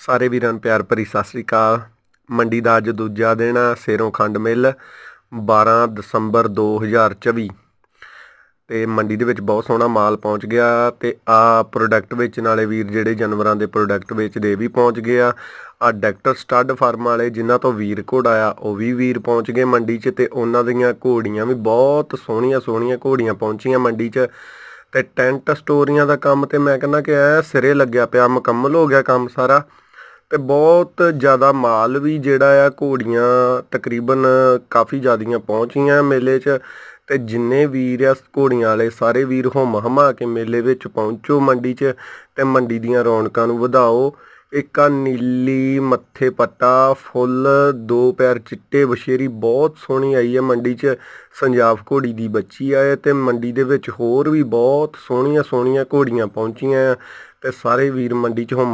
ਸਾਰੇ ਵੀਰਾਂ ਨੂੰ ਪਿਆਰ ਭਰੀ ਸਤਿ ਸ੍ਰੀ ਅਕਾਲ। ਮੰਡੀ ਦਾ ਅੱਜ ਦੂਜਾ ਦਿਨ ਆ, ਸੇਰੋਂ ਖੰਡ ਮਿੱਲ 12 ਦਸੰਬਰ 2024 ਤੇ ਮੰਡੀ ਦੇ ਵਿੱਚ ਬਹੁਤ ਸੋਹਣਾ ਮਾਲ ਪਹੁੰਚ ਗਿਆ ਤੇ ਆ ਪ੍ਰੋਡਕਟ ਵੇਚਣ ਵਾਲੇ ਵੀਰ ਜਿਹੜੇ ਜਾਨਵਰਾਂ ਦੇ ਪ੍ਰੋਡਕਟ ਵੇਚਦੇ ਵੀ ਪਹੁੰਚ ਗਏ ਆ। ਆ ਡਾਕਟਰ ਸਟੱਡ ਫਾਰਮ ਵਾਲੇ ਜਿਨ੍ਹਾਂ ਤੋਂ ਵੀਰ ਘੋੜਾ ਆ ਉਹ ਵੀ ਵੀਰ ਪਹੁੰਚ ਗਏ ਮੰਡੀ 'ਚ ਤੇ ਉਹਨਾਂ ਦੀਆਂ ਘੋੜੀਆਂ ਵੀ ਬਹੁਤ ਸੋਹਣੀਆਂ ਸੋਹਣੀਆਂ ਘੋੜੀਆਂ ਪਹੁੰਚੀਆਂ ਮੰਡੀ 'ਚ। ਤੇ ਟੈਂਟ ਸਟੋਰੀਆਂ ਦਾ ਕੰਮ ਤੇ ਮੈਂ ਕਹਿੰਦਾ ਕਿ ਐ ਸਿਰੇ ਲੱਗਿਆ ਪਿਆ, ਮੁਕੰਮਲ ਹੋ ਗਿਆ ਕੰਮ ਸਾਰਾ। ਤੇ ਬਹੁਤ ਜ਼ਿਆਦਾ ਮਾਲ ਵੀ ਜਿਹੜਾ ਆ ਘੋੜੀਆਂ ਤਕਰੀਬਨ ਕਾਫੀ ਜ਼ਿਆਦੀਆਂ ਪਹੁੰਚੀਆਂ ਮੇਲੇ 'ਚ। ਤੇ ਜਿੰਨੇ ਵੀਰ ਆ ਘੋੜੀਆਂ ਵਾਲੇ, ਸਾਰੇ ਵੀਰ ਹੁਮ ਹਮਾ ਕੇ ਮੇਲੇ ਵਿੱਚ ਪਹੁੰਚੋ ਮੰਡੀ 'ਚ ਤੇ ਮੰਡੀ ਦੀਆਂ ਰੌਣਕਾਂ ਨੂੰ ਵਧਾਓ। ਇੱਕ ਆ ਨੀਲੀ ਮੱਥੇ ਪੱਟਾ, ਫੁੱਲ, ਦੋ ਪੈਰ ਚਿੱਟੇ ਬਸ਼ੇਰੀ ਬਹੁਤ ਸੋਹਣੀ ਆਈ ਹੈ ਮੰਡੀ 'ਚ। ਸੰਜਾਬ ਘੋੜੀ ਦੀ ਬੱਚੀ ਆਏ ਇਹ ਤੇ ਮੰਡੀ ਦੇ ਵਿੱਚ ਹੋਰ ਵੀ ਬਹੁਤ ਸੋਹਣੀਆਂ ਸੋਹਣੀਆਂ ਘੋੜੀਆਂ ਪਹੁੰਚੀਆਂ ਆ ਤੇ ਸਾਰੇ ਵੀਰ ਮੰਡੀ 'ਚ ਹੁਮ